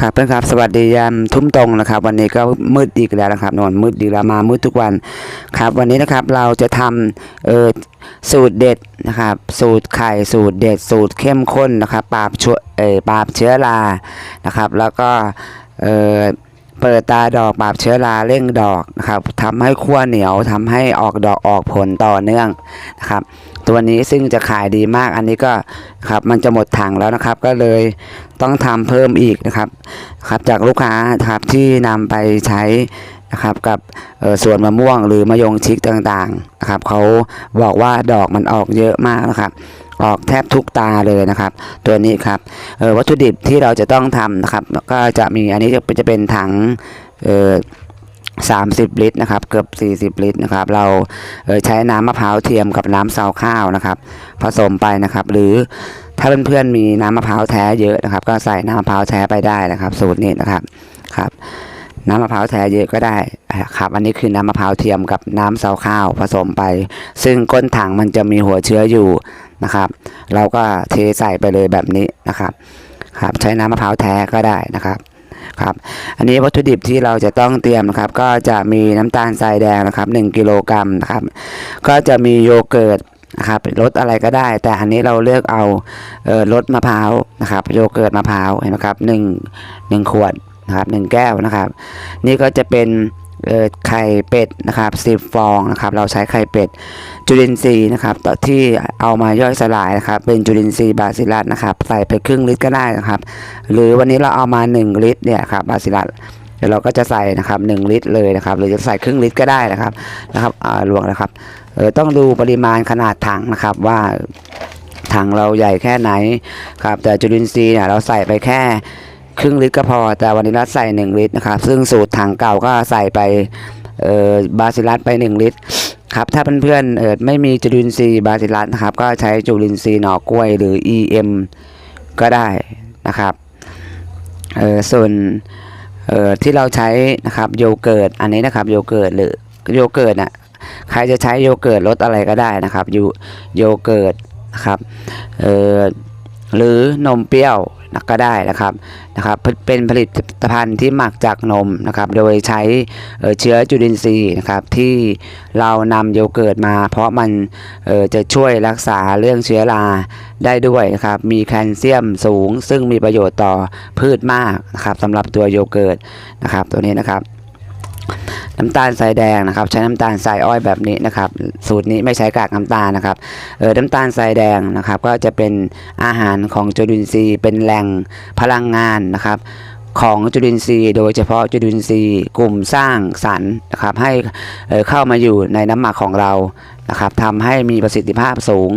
ครับเพื่อนครับสวัสดียามทุ่มตรงนะครับ วันนี้ก็มืดอีกแล้วนะครับนอนมืดอีกแล้วมามืดทุกวันครับวันนี้นะครับเราจะทำเออสูตรเด็ดนะครับ สูตรไข่สูตรเด็ดสูตรเข้มข้นนะครับปราบชั่วเออปราบเชื้อรานะครับ แล้วก็เออเปิดตาดอกปราบเชื้อราเร่งดอกนะครับทำให้ขั้วเหนียวทำให้ออกดอกออกผลต่อเนื่องนะครับ ตัวนี้ซึ่งจะขายดีมากอันนี้ก็ครับมันจะหมดถังแล้วนะครับ ก็เลยต้องทำเพิ่มอีกนะครับครับจากลูกค้าครับที่นำไปใช้นะครับกับเอ่วนมะม่วงหรือมะยงชิกต่างๆนะครับเขาบอกว่าดอกมันออกเยอะมากนะครับ ออกแทบทุกตาเลยนะครับ ตัวนี้ครับวัตถุดิบที่เราจะต้องทำนะครับ ก็จะมีอันนี้จะเป็นจะเป็นถังเอ่อ 30 ลิตรนะครับเกือบ 40 ลิตรนะครับเราเใช้น้ำมะพร้าวเทียมกับน้ำซาวข้าวนะครับ ผสมไปนะครับ หรือถ้าเพื่อนๆมีน้ำมะพร้าวแท้เยอะนะครับ ก็ใส่น้ำมะพร้าวแท้ไปได้นะครับ สูตรนี้นะครับครับน้ำมะพร้าวแท้เยอะก็ได้ครับอันนี้คือน้ำมะพร้าวเทียมกับน้ำซาวข้าวผสมไป ซึ่งก้นถังมันจะมีหัวเชื้ออยู่นะครับ เราก็เทใส่ไปเลยแบบนี้นะครับครับใช้น้ำมะพร้าวแท้ก็ได้นะครับ ครับอันนี้วัตถุดิบที่เราจะต้องเตรียมนะครับก็จะมีน้ำตาลทรายแดงนะครับ1กิโลกรัมนะครับก็จะมีโยเกิร์ตนะครับรสอะไรก็ได้ แต่อันนี้เราเลือกเอาเออรสมะพร้าวนะครับโยเกิร์ตมะพร้าวเห็นไหมครับหนึ่งหนึ่งขวดนะครับหนึ่งแก้วนะครับ นี่ก็จะเป็น ไข่เป็ดนะครับสิบฟองนะครับ เราใช้ไข่เป็ดจุลินทรีย์นะครับต่อที่เอามาย่อยสลายนะครับ เป็นจุลินทรีย์บาซิลัสนะครับ ใส่ไปครึ่งลิตรก็ได้นะครับ หรือวันนี้เราเอามา 1 ลิตรเนี่ยครับบาซิลัสเดี๋ยวเราก็จะใส่นะครับ1ลิตรเลยนะครับ หรือจะใส่ครึ่งลิตรก็ได้นะครับนะครับอ่าลวงนะครับเออต้องดูปริมาณขนาดถังนะครับว่าถังเราใหญ่แค่ไหนครับแต่จุลินทรีย์เนี่ยเราใส่ไปแค่ ครึ่งลิตรก็พอ แต่วันนี้เราใส่ 1 ลิตรนะครับ ซึ่งสูตรถังเก่าก็ใส่ไปเออบาซิลัสไป 1 ลิตรครับถ้าเพื่อนๆเออไม่มีจุลินทรีย์บาซิลัสนะครับ ก็ใช้จุลินทรีย์หน่อกล้วยหรือ EM ก็ได้นะครับเออส่วนเออที่เราใช้นะครับโยเกิร์ตอันนี้นะครับโยเกิร์ตหรือโยเกิร์ตน่ะใครจะใช้โยเกิร์ตรสอะไรก็ได้นะครับโยโยเกิร์ตนะครับเออหรือนมเปรี้ยว ก็ได้นะครับนะครับเป็นผลิตภัณฑ์ที่หมักจากนมนะครับโดยใช้เเชื้อจุลินทรีย์นะครับที่เรานำโยเกิร์ตมา เพราะมันจะช่วยรักษาเรื่องเชื้อราได้ด้วยนะครับมีแคลเซียมสูง ซึ่งมีประโยชน์ต่อพืชมากนะครับสำหรับตัวโยเกิร์ตนะครับตัวนี้นะครับ น้ำตาลทรายแดงนะครับ ใช้น้ำตาลทรายอ้อยแบบนี้นะครับ สูตรนี้ไม่ใช้กากน้ำตาลนะครับเออน้ำตาลทรายแดงนะครับ ก็จะเป็นอาหารของจุลินทรีย์ เป็นแหล่งพลังงานนะครับของจุลินทรีย์โดยเฉพาะจุลินทรีย์กลุ่มสร้างสรรนะครับให้เข้ามาอยู่ในน้ำหมักของเรานะครับทำให้มีประสิทธิภาพสูง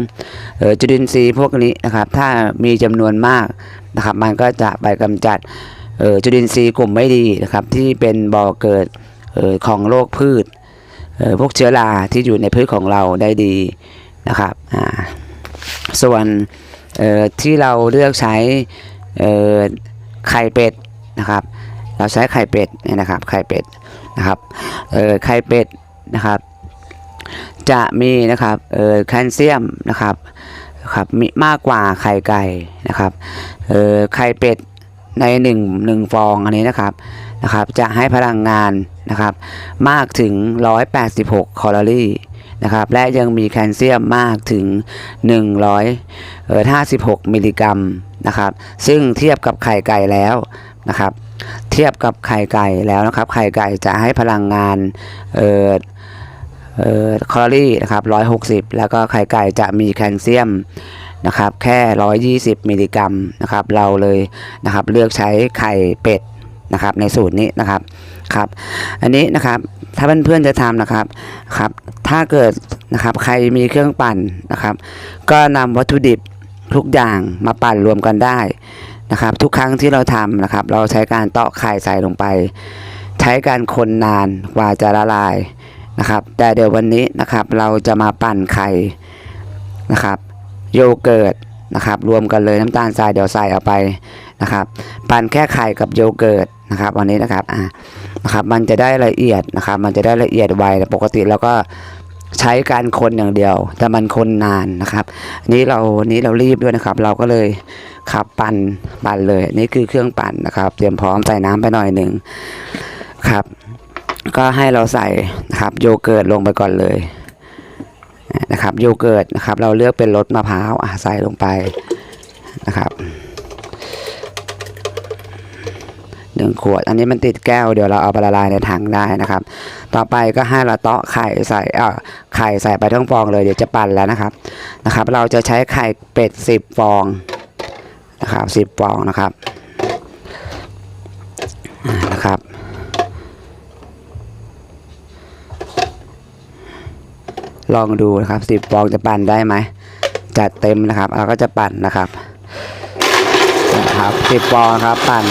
จุลินทรีย์พวกนี้นะครับถ้ามีจำนวนมากนะครับมันก็จะไปกำจัดจุลินทรีย์กลุ่มไม่ดีนะครับที่เป็นบ่อเกิด ของโรคพืชออพวกเชื้อราที่อยู่ในพืชของเราได้ดีนะครับส่วนออที่เราเลือกใช้ออไข่เป็ดนะครับเราใช้ไข่เป็ดเนี่ยนะครับไข่เป็ดนะครับไข่เป็ดนะครับจะมีนะครับแคลเซียมนะครับครับมีมากกว่าไข่ไก่นะครับไข่เป็ดในหนึ่งหนึ่งฟองอันนี้นะครับ นะครับจะให้พลังงานนะครับมากถึง 186 แคลอรี่นะครับและยังมีแคลเซียมมากถึง 156 มิลลิกรัมนะครับซึ่งเทียบกับไข่ไก่แล้วนะครับเทียบกับไข่ไก่แล้วนะครับไข่ไก่จะให้พลังงานเอ่อเอ่อแคลอรี่นะครับ 160 แล้วก็ไข่ไก่จะมีแคลเซียมนะครับแค่ 120 มิลลิกรัมนะครับเราเลยนะครับเลือกใช้ไข่เป็ด นะครับในสูตรนี้นะครับครับ อันนี้นะครับถ้าเพื่อนๆจะทำนะครับครับถ้าเกิดนะครับใครมีเครื่องปั่นนะครับ ก็นำวัตถุดิบทุกอย่างมาปั่นรวมกันได้นะครับทุกครั้งที่เราทำนะครับ เราใช้การเตาะไข่ใส่ลงไป ใช้การคนนานกว่าจะละลายนะครับ แต่เดี๋ยววันนี้นะครับเราจะมาปั่นไข่นะครับ โยเกิร์ตนะครับ รวมกันเลยน้ำตาลทรายเดี๋ยวใส่เอาไป นะครับปั่นแค่ไข่กับโยเกิร์ตนะครับวันนี้นะครับอ่านะครับมันจะได้ละเอียดนะครับ มันจะได้ละเอียดไวแต่ปกติเราก็ใช้การคนอย่างเดียว แต่มันคนนานนะครับนี้เราอันนี้เรารีบด้วยนะครับ เราก็เลยขับปั่นปั่นเลยนี่คือเครื่องปั่นนะครับ เตรียมพร้อมใส่น้ำไปหน่อยหนึ่งครับ ก็ให้เราใส่นะครับโยเกิร์ตลงไปก่อนเลยนะครับโยเกิร์ตนะครับ เราเลือกเป็นรสมะพร้าวอะใส่ลงไปนะครับ หนึ่งขวด อันนี้มันติดแก้วเดี๋ยวเราเอาไปละลายในถังได้นะครับ ต่อไปก็ให้เราเตาะไข่ใส่เอ่อไข่ใส่ไปทั้งฟองเลยเดี๋ยวจะปั่นแล้วนะครับนะครับ เราจะใช้ไข่เป็ดสิบฟองนะครับสิบฟองนะครับนะครับลองดูนะครับสิบฟองจะปั่นได้ไหมจัดเต็มนะครับเราก็จะปั่นนะครับนะครับสิบฟองครับปั่น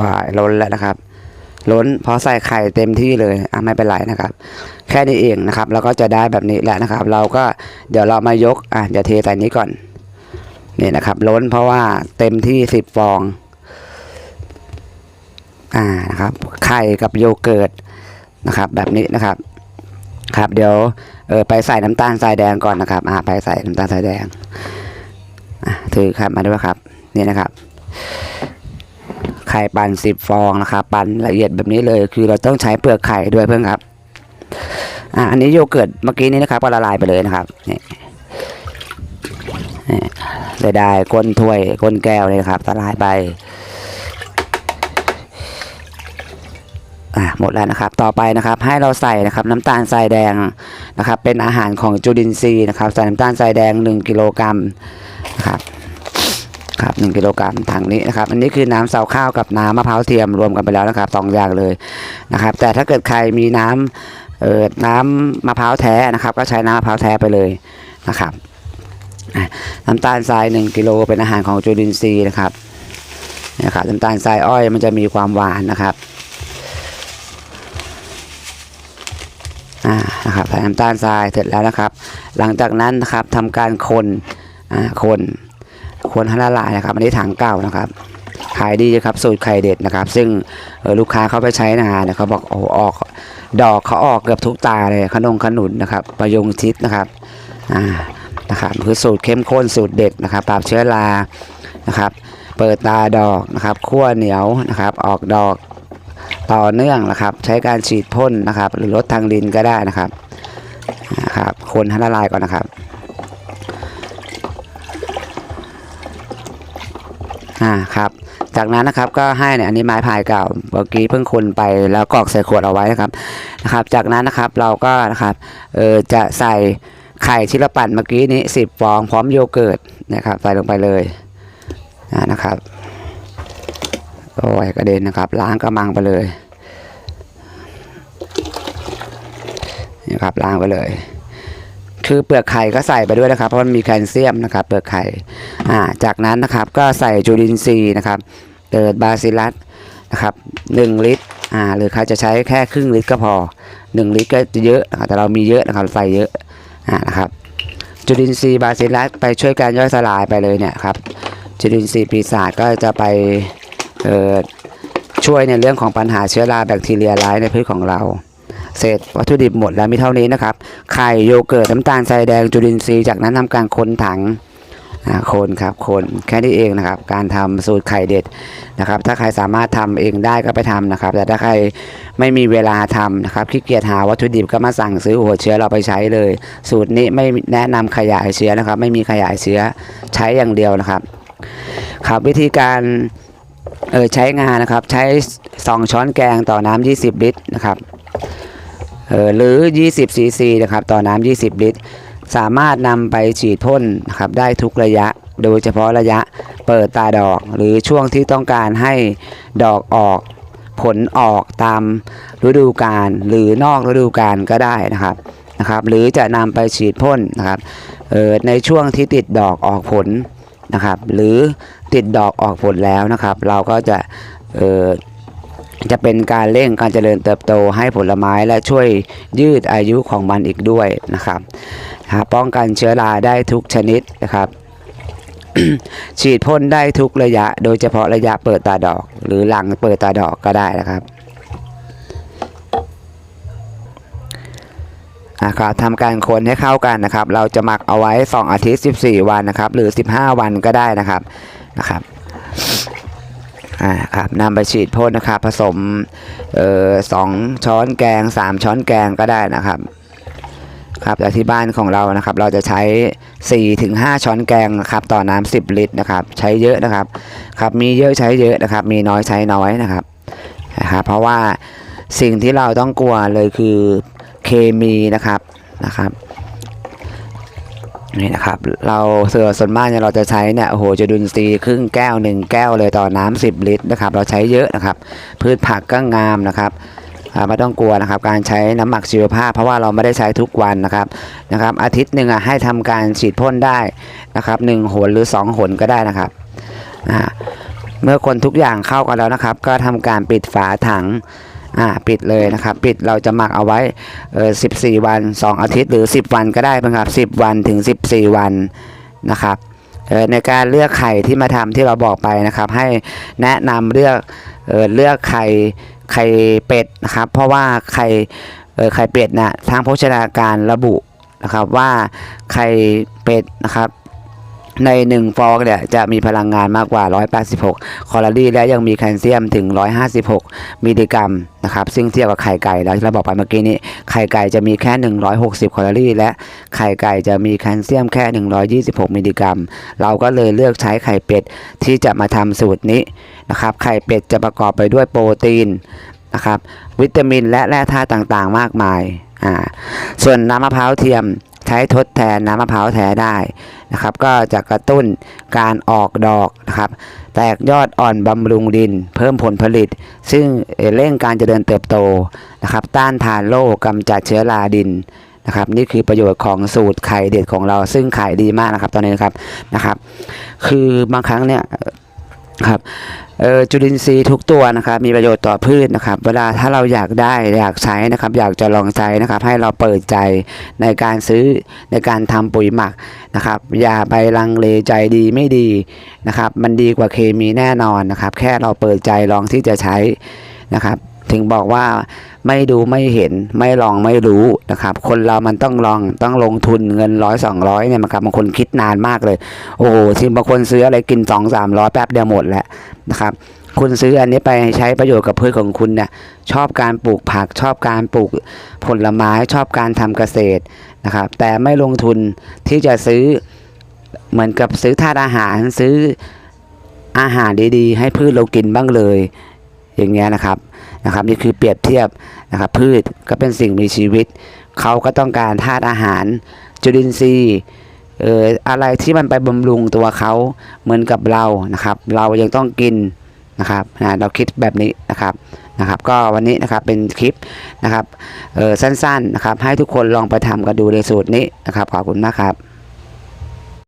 ว้ายล้นแล้วนะครับ ล้นเพราะใส่ไข่เต็มที่เลยอะไม่เป็นไรนะครับ แค่นี้เองนะครับเราก็จะได้แบบนี้แล้วนะครับ เราก็เดี๋ยวเรามายกอะเดี๋ยวเทใส่นี้ก่อนนี่นะครับ ล้นเพราะว่าเต็มที่สิบฟองอ่านะครับไข่กับโยเกิร์ตนะครับ แบบนี้นะครับ ครับเดี๋ยวเออไปใส่น้ำตาลทรายแดงก่อนนะครับอ่าไปใส่น้ำตาลทรายแดงอะถือครับมาด้วยครับ นี่นะครับ ไข่ปั่นสิบฟองนะครับปั่นละเอียดแบบนี้เลย คือเราต้องใช้เปลือกไข่ด้วยเพื่อนครับอ่าอันนี้โยเกิร์ตเมื่อกี้นี้นะครับก็ละลายไปเลยนะครับนี่นี่เสียดายก้นถ้วยก้นแก้วเลยครับละลายไปอ่าหมดแล้วนะครับต่อไปนะครับให้เราใส่นะครับน้ำตาลทรายแดงนะครับเป็นอาหารของจุลินทรีย์นะครับใส่น้ำตาลทรายแดง 1 กิโลกรัมนะครับ ครับหนึ่งกิโลกรัมถังนี้นะครับอันนี้คือน้ำเสาข้าวกับน้ำมะพร้าวเทียมรวมกันไปแล้วนะครับสองอย่างเลยนะครับ แต่ถ้าเกิดใครมีน้ำเอ่อน้ำมะพร้าวแท้นะครับ ก็ใช้น้ำมะพร้าวแท้ไปเลยนะครับน้ำตาลทรายหนึ่งกิโลเป็นอาหารของจุลินทรีย์นะครับนะครับน้ำตาลทรายอ้อยมันจะมีความหวานนะครับอ่านะครับใส่น้ำตาลทรายเสร็จแล้วนะครับ หลังจากนั้นนะครับทำการคนอ่าคน ควรให้ละลายนะครับ อันนี้ถังเก่านะครับขายดีครับสูตรไข่เด็ดนะครับ ซึ่งลูกค้าเขาไปใช้นาเนี่ยเขาบอกโอ้ออก ดอกเขาออกเกือบทุกตาเลยขนมขนุนนะครับประยงชิดนะครับอ่านะครับคือสูตรเข้มข้นสูตรเด็ดนะครับปราบเชื้อรานะครับ เปิดตาดอกนะครับขั้วเหนียวนะครับ ออกดอกต่อเนื่องนะครับ ใช้การฉีดพ่นนะครับ หรือลดทางดินก็ได้นะครับนะครับคนให้ละลายก่อนนะครับ อ่าครับ จากนั้นนะครับก็ให้เนี่ยอันนี้ไม้พายเก่าเมื่อกี้เพิ่งคนไปแล้วกรอกใส่ขวดเอาไว้นะครับนะครับ จากนั้นนะครับเราก็นะครับเออจะใส่ไข่ที่เราปั่นเมื่อกี้นี้สิบฟองพร้อมโยเกิร์ตนะครับใส่ลงไปเลยอ่านะครับโอ้ยกระเด็นนะครับ ล้างกระมังไปเลยนี่ครับล้างไปเลย คือเปลือกไข่ก็ใส่ไปด้วยนะครับ เพราะมันมีแคลเซียมนะครับ เปลือกไข่อ่าจากนั้นนะครับก็ใส่จุลินทรีย์นะครับเกิดบาซิลัสนะครับหนึ่งลิตรอ่าหรือใครจะใช้แค่ครึ่งลิตรก็พอหนึ่งลิตรก็จะเยอะะแต่เรามีเยอะนะครับใส่เยอะอ่านะครับจุลินทรีย์บาซิลัสไปช่วยการย่อยสลายไปเลยเนี่ยครับจุลินทรีย์ปีศาจก็จะไปเอ่อช่วยในเรื่องของปัญหาเชื้อราแบคทีเรียร้ายในพืชของเรา เศษวัตถุดิบหมดแล้วมีเท่านี้นะครับ ไข่โยเกิร์ตน้ำตาลทรายแดงจุลินทรีย์จากนั้นทำการคนถังคนครับคนแค่นี้เองนะครับ การทำสูตรไข่เด็ดนะครับ ถ้าใครสามารถทำเองได้ก็ไปทำนะครับ แต่ถ้าใครไม่มีเวลาทำนะครับขี้เกียจหาวัตถุดิบก็มาสั่งซื้อหัวเชื้อเราไปใช้เลย สูตรนี้ไม่แนะนำขยายเชื้อนะครับ ไม่มีขยายเชื้อใช้อย่างเดียวนะครับ ครับวิธีการเออใช้งานนะครับ ใช้ 2 ช้อนแกงต่อน้ำ20 ลิตรนะครับ หรือ 20 ซีซีนะครับต่อน้ำ20 ลิตร สามารถนำไปฉีดพ่นนะครับได้ทุกระยะ โดยเฉพาะระยะเปิดตาดอก หรือช่วงที่ต้องการให้ดอกออกผลออกตามฤดูกาลหรือนอกฤดูกาลก็ได้นะครับนะครับ หรือจะนำไปฉีดพ่นนะครับเออในช่วงที่ติดดอกออกผลนะครับ หรือติดดอกออกผลแล้วนะครับ เราก็จะเออ จะเป็นการเร่งการเจริญเติบโตให้ผลไม้และช่วยยืดอายุของมันอีกด้วยนะครับป้องกันเชื้อราได้ทุกชนิดนะครับฉีดพ่นได้ทุกระยะ โดยเฉพาะระยะเปิดตาดอก หรือหลังเปิดตาดอกก็ได้นะครับนะครับทำการคนให้เข้ากันนะครับ เราจะหมักเอาไว้ 2 อาทิตย์ 14 วันนะครับ หรือ 15 วันก็ได้นะครับนะครับ อ่าครับนำไปฉีดพ่นนะครับ ผสมเอ่อสองช้อนแกง3ช้อนแกงก็ได้นะครับ ครับแต่ที่บ้านของเรานะครับ เราจะใช้4-5ช้อนแกงนะครับ ต่อน้ำ10 ลิตรนะครับ ใช้เยอะนะครับ ครับมีเยอะใช้เยอะนะครับ มีน้อยใช้น้อยนะครับนะครับ เพราะว่าสิ่งที่เราต้องกลัวเลยคือเคมีนะครับนะครับ นี่นะครับ เราเสือส่วนมากเนี่ยเราจะใช้เนี่ยโอ้โหจะดุนซีครึ่งแก้วหนึ่งแก้วเลยต่อน้ำ10 ลิตรนะครับ เราใช้เยอะนะครับ พืชผักก็งามนะครับไม่ต้องกลัวนะครับ การใช้น้ำหมักชีวภาพ เพราะว่าเราไม่ได้ใช้ทุกวันนะครับนะครับ อาทิตย์หนึ่งอะให้ทำการฉีดพ่นได้นะครับหนึ่งหนหรือสองหนก็ได้นะครับอ่าเมื่อคนทุกอย่างเข้ากันแล้วนะครับ ก็ทำการปิดฝาถัง อ่าปิดเลยนะครับ ปิดเราจะหมักเอาไว้เออสิบสี่วันสองอาทิตย์หรือสิบวันก็ได้นะครับสิบวันถึงสิบสี่วันนะครับเออในการเลือกไข่ที่มาทำที่เราบอกไปนะครับ ให้แนะนำเลือกเออเลือกไข่ไข่เป็ดนะครับ เพราะว่าไข่เออไข่เป็ดน่ะทางโภชนาการระบุนะครับว่าไข่เป็ดนะครับ ในหนึ่งฟองเนี่ยจะมีพลังงานมากกว่า 186แคลอรี่ และยังมีแคลเซียมถึง 156 มิลลิกรัมนะครับซึ่งเทียบกับไข่ไก่แล้วที่เราบอกไปเมื่อกี้นี้ไข่ไก่จะมีแค่ 160แคลอรี่ และไข่ไก่จะมีแคลเซียมแค่ 126 มิลลิกรัม เราก็เลยเลือกใช้ไข่เป็ดที่จะมาทำสูตรนี้นะครับไข่เป็ดจะประกอบไปด้วยโปรตีนนะครับวิตามินและแร่ธาตุต่างๆ มากมาย อ่าส่วนน้ำมะพร้าวเทียมใช้ทดแทนน้ำมะพร้าวแท้ได้นะครับ ก็จะกระตุ้นการออกดอกนะครับ แตกยอดอ่อนบำรุงดิน เพิ่มผลผลิต ซึ่งเร่งการเจริญเติบโตนะครับ ต้านทานโรคกำจัดเชื้อราดินนะครับนี่คือประโยชน์ของสูตรไข่เด็ดของเรา ซึ่งขายดีมากนะครับตอนนี้นะครับนะครับ คือบางครั้งเนี่ย ครับจุลินทรีย์ทุกตัวนะครับมีประโยชน์ต่อพืชนะครับ เวลาถ้าเราอยากได้อยากใช้นะครับ อยากจะลองใช้นะครับ ให้เราเปิดใจในการซื้อในการทำปุ๋ยหมักนะครับ อย่าไปลังเลใจดีไม่ดีนะครับ มันดีกว่าเคมีแน่นอนนะครับ แค่เราเปิดใจลองที่จะใช้นะครับ ถึงบอกว่าไม่ดูไม่เห็นไม่ลองไม่รู้นะครับ คนเรามันต้องลองต้องลงทุนเงินร้อยสองร้อยเนี่ยนะครับบางคนคิดนานมากเลย โอ้โหทีบางคนซื้ออะไรกินสองสามร้อยแป๊บเดียวหมดแหละนะครับ คุณซื้ออันนี้ไปใช้ประโยชน์กับพืชของคุณเนี่ยชอบการปลูกผักชอบการปลูกผลไม้ชอบการทำเกษตรนะครับ แต่ไม่ลงทุนที่จะซื้อเหมือนกับซื้อธาตุอาหารซื้ออาหารดีๆ ให้พืชเรากินบ้างเลย อย่างเงี้ยนะครับนะครับ นี่คือเปรียบเทียบนะครับพืชก็เป็นสิ่งมีชีวิต เขาก็ต้องการธาตุอาหาร จุลินทรีย์เอ่ออะไรที่มันไปบำรุงตัวเขาเหมือนกับเรานะครับ เรายังต้องกินนะครับนะเราคิดแบบนี้นะครับนะครับ ก็วันนี้นะครับเป็นคลิปนะครับเออสั้นๆนะครับ ให้ทุกคนลองไปทำกันดูในสูตรนี้นะครับขอบคุณมากครับ